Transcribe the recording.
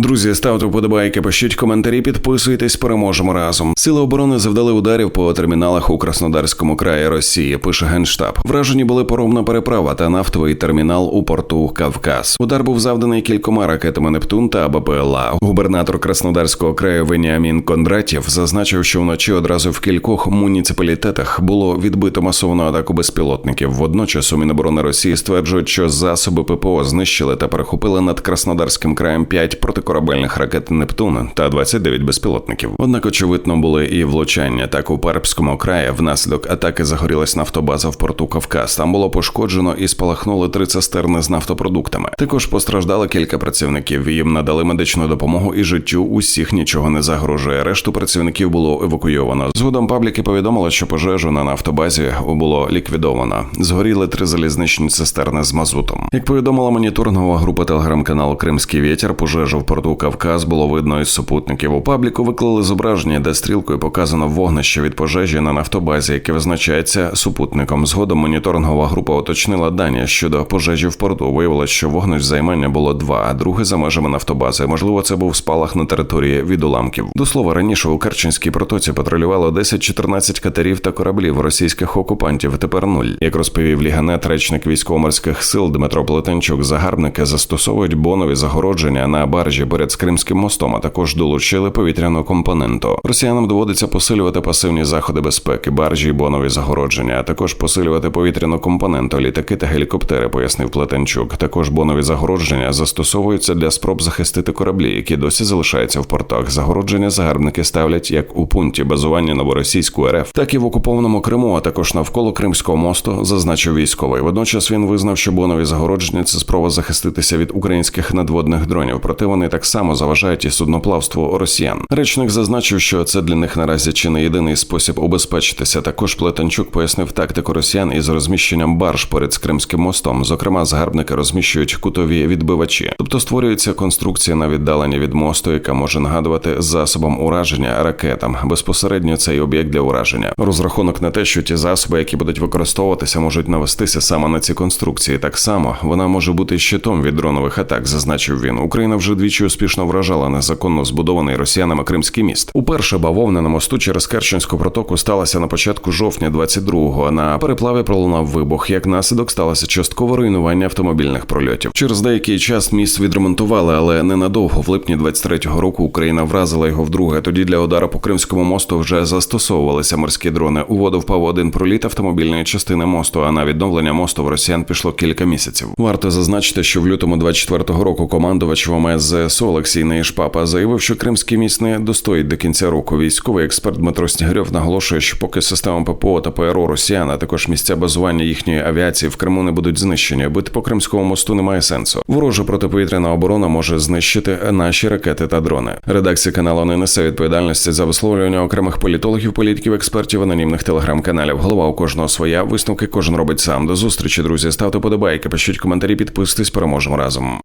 Друзі, ставте вподобайки, пишіть коментарі, підписуйтесь, переможемо разом. Сили оборони завдали ударів по терміналах у Краснодарському краї Росії. Пише генштаб. Вражені були поробна переправа та нафтовий термінал у порту Кавказ. Удар був завданий кількома ракетами Нептун та БПЛА. Губернатор Краснодарського краю Веніамін Кондратів зазначив, що вночі одразу в кількох муніципалітетах було відбито масовану атаку безпілотників. Водночас у Міноборони Росії стверджують, що засоби ППО знищили та перехопили над Краснодарським краєм 5 протикорабельних ракет Нептун та 29 безпілотників. Однак, очевидно, були і влучання. Так у Пербському краї внаслідок атаки загорілась нафтобаза в порту Кавказ. Там було пошкоджено і спалахнули три цистерни з нафтопродуктами. Також постраждало кілька працівників. Їм надали медичну допомогу і життю усіх нічого не загрожує. Решту працівників було евакуйовано. Згодом пабліки повідомили, що пожежу на нафтобазі було ліквідовано. Згоріли три залізничні цистерни з мазутом. Як повідомила моніторингова група телеграм-каналу Кримський вітер, пожежу в порту Кавказ було видно із супутників. У пабліку виклали зображення, де стрілкою показано вогнище від пожежі на нафтобазі, яке визначається супутником. Згодом моніторингова група уточнила дані щодо пожежі в порту. Виявилось, що вогнищ займання було два, а друге за межами нафтобази. Можливо, це був спалах на території від уламків. До слова, раніше у Керченській протоці патрулювало 10-14 катерів та кораблів російських окупантів. Тепер нуль. Як розповів Ліганет, речник військово-морських сил Дмитро Плетенчук, загарбники застосовують бонові загородження на баржі поряд з Кримським мостом, а також долучили повітряну компоненту. Росіянам доводиться посилювати пасивні заходи безпеки, баржі і бонові загородження, а також посилювати повітряну компоненту, літаки та гелікоптери, пояснив Плетенчук. Також бонові загородження застосовуються для спроб захистити кораблі, які досі залишаються в портах. Загородження загарбники ставлять як у пункті базування новоросійську РФ, так і в окупованому Криму, а також навколо Кримського мосту, зазначив військовий. Водночас він визнав, що бонові загородження це спроба захиститися від українських надводних дронів. Проте вони так само заважають і судноплавству росіян. Речник зазначив, що це для них наразі чи не єдиний спосіб убезпечитися. Також Плетенчук пояснив тактику росіян із розміщенням барж поряд з Кримським мостом. Зокрема, загарбники розміщують кутові відбивачі, тобто створюється конструкція на віддаленні від мосту, яка може нагадувати засобом ураження ракетам. Безпосередньо цей об'єкт для ураження. Розрахунок на те, що ті засоби, які будуть використовуватися, можуть навестися саме на ці конструкції. Так само вона може бути щитом від дронових атак, зазначив він. Україна вже двічі успішно вражала незаконно збудований росіянами Кримський міст. Уперше бавовна на мосту через Керченську протоку сталася на початку жовтня 22-го. На переплаві пролунав вибух. Як наслідок сталося часткове руйнування автомобільних прольотів. Через деякий час міст відремонтували, але ненадовго. В липні 23-го року Україна вразила його вдруге. Тоді для удару по Кримському мосту вже застосовувалися морські дрони. У воду впав один проліт автомобільної частини мосту. А на відновлення мосту в росіян пішло кілька місяців. Варто зазначити, що в лютому 24-го року командувач ВМС ЗСУ Олексій Неїшпапа заявив, що Кримський міст не достоїть до кінця року. Військовий експерт Дмитро Снігирьов наголошує, що поки система ППО та ПРО Росіян, а також місця базування їхньої авіації в Криму не будуть знищені, бити по Кримському мосту немає сенсу. Ворожа протиповітряна оборона може знищити наші ракети та дрони. Редакція каналу не несе відповідальності за висловлювання окремих політологів, політиків, експертів, анонімних телеграм-каналів. Голова у кожного своя висновки кожен робить сам. До зустрічі, друзі. Ставте подобайки, пишіть коментарі, підписуйтесь, переможемо разом.